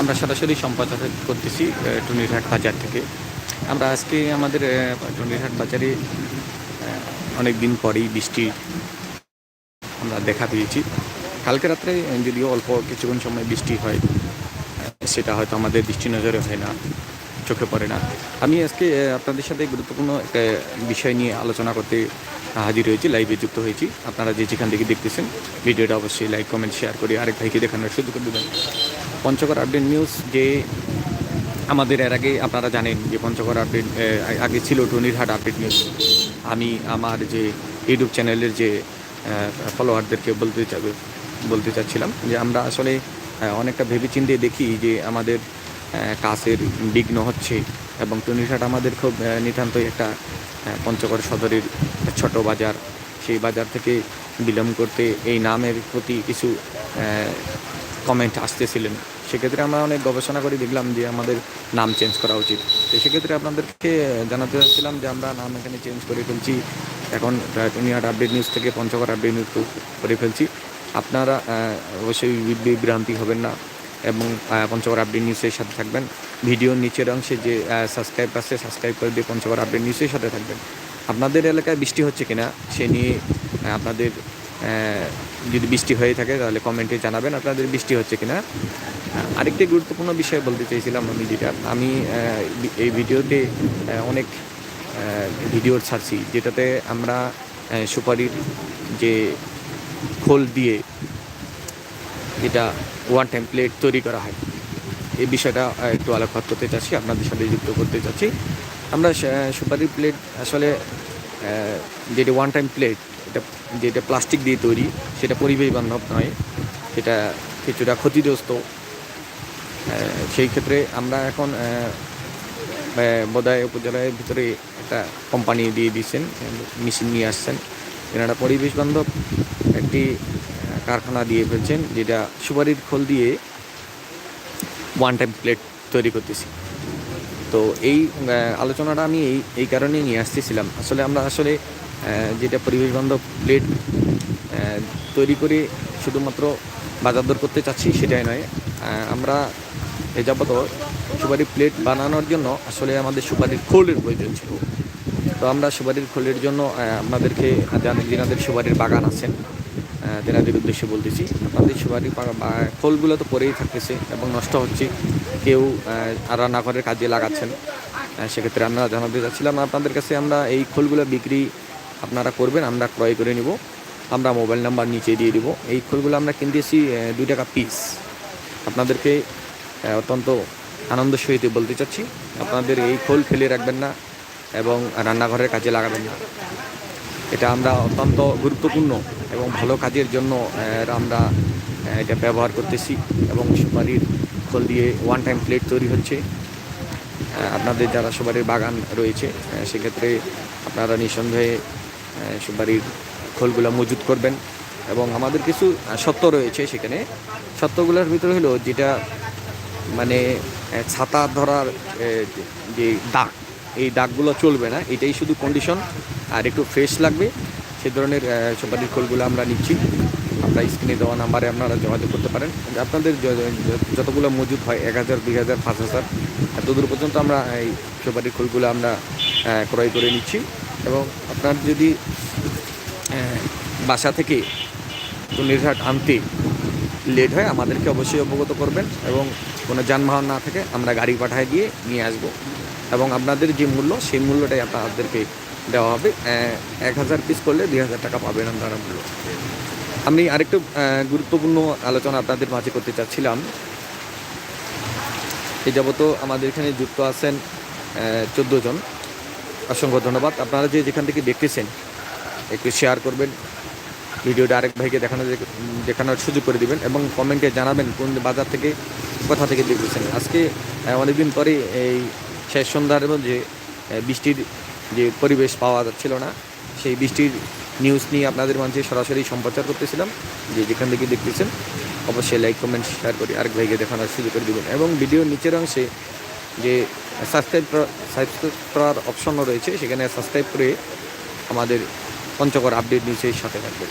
আমরা সরাসরি সম্প্রচার করতেছি টুনিরহাট বাজার থেকে। আমরা আজকে আমাদের টুনিরহাট বাজারে অনেক দিন পরেই বৃষ্টি আমরা দেখা পেয়েছি। কালকে রাত্রে যদিও অল্প কিছুক্ষণ সময় বৃষ্টি হয় সেটা হয়তো আমাদের দৃষ্টি নজরে হয় না, চোখে পড়ে না। আমি আজকে আপনাদের সাথে গুরুত্বপূর্ণ একটা বিষয় নিয়ে আলোচনা করতে হাজির হয়েছি, লাইভে যুক্ত হয়েছি। আপনারা যে যেখান থেকে দেখতেছেন, ভিডিওটা অবশ্যই লাইক, কমেন্ট, শেয়ার করে আরেক ভাইকে দেখানোর সুযোগ দেবেন। পঞ্চগড় আপডেট নিউজ যে আমাদের এর আগে আপনারা জানেন যে পঞ্চগড় আপডেট আগে ছিল টনিরহাট আপডেট নিউজ। আমি আমার যে ইউটিউব চ্যানেলের যে ফলোয়ারদেরকে বলতে বলতে চাচ্ছিলাম যে আমরা আসলে অনেকটা ভেবেচিন্তে দেখি যে আমাদের কাজের বিঘ্ন হচ্ছে এবং টনিরহাট আমাদের খুব নিতান্তই একটা পঞ্চগড় সদরের ছোট বাজার। সেই বাজার থেকে বিলম্ব করতে এই নামের প্রতি কিছু কমেন্ট আসতেছিলেন। সেক্ষেত্রে আমরা অনেক গবেষণা করে দেখলাম যে আমাদের নাম চেঞ্জ করা উচিত। তো সেক্ষেত্রে আপনাদেরকে জানাতে চাচ্ছিলাম যে আমরা নাম এখানে চেঞ্জ করে ফেলছি। এখন টুনিহাট আপডেট নিউজ থেকে পঞ্চগড় আপডেট নিউজ করে ফেলছি। আপনারা অবশ্যই বিভ্রান্তি হবেন না এবং পঞ্চগড় আপডেট নিউজের সাথে থাকবেন। ভিডিওর নিচের অংশে যে সাবস্ক্রাইব আছে সাবস্ক্রাইব করে দিয়ে পঞ্চগড় আপডেট নিউজের সাথে থাকবেন। আপনাদের এলাকায় বৃষ্টি হচ্ছে কিনা, সে নিয়ে আপনাদের যদি বৃষ্টি হয়ে থাকে তাহলে কমেন্টে জানাবেন আপনাদের বৃষ্টি হচ্ছে কিনা। আরেকটি গুরুত্বপূর্ণ বিষয় বলতে চাইছিলাম আমি যেটা। আমি এই ভিডিওতে অনেক ভিডিও ছাড়ছি, যেটাতে আমরা সুপারির যে খোল দিয়ে যেটা ওয়ান টাইম প্লেট তৈরি করা হয়, এই বিষয়টা একটু আলোকপাত করতে চাচ্ছি, আপনাদের সাথে যুক্ত করতে চাচ্ছি। আমরা সে- সুপারির প্লেট আসলে যেটি ওয়ান টাইম প্লেট এটা যেটা প্লাস্টিক দিয়ে তৈরি, সেটা পরিবেশ বান্ধব নয়, সেটা কিছুটা ক্ষতিগ্রস্ত। সেই ক্ষেত্রে আমরা এখন বোধহয় উপজেলার ভিতরে একটা কোম্পানি দিয়ে দিচ্ছেন মেশিন নিয়ে আসছেন। এনারা পরিবেশ বান্ধব একটি কারখানা দিয়ে ফেলছেন, যেটা সুপারির খোল দিয়ে ওয়ান টাইম প্লেট তৈরি করতেছি। তো এই আলোচনাটা আমি এই এই কারণেই নিয়ে আসতেছিলাম। আসলে আমরা আসলে যেটা পরিবেশ বান্ধব প্লেট তৈরি করে শুধুমাত্র বাজার দর করতে চাচ্ছি সেটাই নয়। আমরা এ যাবত সুপারি প্লেট বানানোর জন্য আসলে আমাদের সুপারির খোলের প্রয়োজন ছিল। তো আমরা সুপারির খোলের জন্য আপনাদেরকে যেনাদের সুপারির বাগান আছেন তেনাদের উদ্দেশ্যে বলতেছি। আপনাদের সুপারি খোলগুলো তো পরেই থাকতেছে এবং নষ্ট হচ্ছে। কেউ রান্নাঘরের কাজে লাগাচ্ছেন। সেক্ষেত্রে আমরা জানাতে চাচ্ছিলাম আপনাদের কাছে আমরা এই খোলগুলো বিক্রি আপনারা করবেন, আমরা ক্রয় করে নিব। আমরা মোবাইল নাম্বার নিচে দিয়ে দিব। এই খোলগুলো আমরা কিনতেছি দুই টাকা পিস আপনাদেরকে অত্যন্ত আনন্দ সহিত বলতে চাচ্ছি। আপনাদের এই খোল ফেলে রাখবেন না এবং রান্নাঘরের কাজে লাগাবেন না। এটা আমরা অত্যন্ত গুরুত্বপূর্ণ এবং ভালো কাজের জন্য আমরা এটা ব্যবহার করতেছি এবং সুপারির খোল দিয়ে ওয়ান টাইম প্লেট তৈরি হচ্ছে। আপনাদের যারা সুপারির বাগান রয়েছে সেক্ষেত্রে আপনারা নিঃসন্দেহে সুপারির খোলগুলো মজুত করবেন এবং আমাদের কিছু সত্য রয়েছে সেখানে। সত্যগুলোর ভিতরে হলো যেটা মানে ছাতা ধরার যে দাগ, এই দাগগুলো চলবে না। এটাই শুধু কন্ডিশন আর একটু ফ্রেশ লাগবে, সে ধরনের সুপারির খোলগুলো আমরা নিচ্ছি। আমরা স্ক্রিনে দেওয়া নাম্বারে আপনারা যোগাযোগ করতে পারেন। আপনাদের যতগুলো মজুদ হয়, এক হাজার, দুই হাজার, পাঁচ হাজার, এতদূর পর্যন্ত আমরা এই সুপারির খোলগুলো আমরা ক্রয় করে নিচ্ছি। এবং আপনার যদি বাসা থেকে নির্ঘাট আনতে লেট হয়, আমাদেরকে অবশ্যই অবগত করবেন এবং কোনো যানবাহন না থাকে, আমরা গাড়ি পাঠায় দিয়ে নিয়ে আসব। এবং আপনাদের যে মূল্য, সেই মূল্যটাই আপনাদেরকে দেওয়া হবে। এক হাজার পিস করলে দুই হাজার টাকা পাবেন আপনারা মূল্য। আমি আরেকটু গুরুত্বপূর্ণ আলোচনা আপনাদের মাঝে করতে চাচ্ছিলাম। এই যাবত আমাদের এখানে যুক্ত আছেন চোদ্দ জন। অসংখ্য ধন্যবাদ। আপনারা যে যেখান থেকে দেখতেছেন একটু শেয়ার করবেন ভিডিওটা আরেক ভাইকে দেখানো দেখানোর সুযোগ করে দিবেন এবং কমেন্টে জানাবেন কোন বাজার থেকে কোথা থেকে দেখতেছেন। আজকে অনেকদিন পরে এই শেষ সন্ধ্যার আহ, বৃষ্টির যে পরিবেশ পাওয়া যাচ্ছিল না সেই বৃষ্টির নিউজ নিয়ে আপনাদের মাঝে সরাসরি সম্প্রচার করতেছিলাম। যে যেখান থেকে দেখতেছেন অবশ্যই লাইক কমেন্ট শেয়ার করে আরেক ভাইকে দেখানোর সুযোগ করে দেবেন। এবং ভিডিওর নিচের অংশে যে সাবস্ক্রাইব সাবস্ক্রাইব করার অপশনও রয়েছে, সেখানে সাবস্ক্রাইব করে আমাদের পঞ্চকর আপডেট নিচ্ছে সাথে থাকবেন।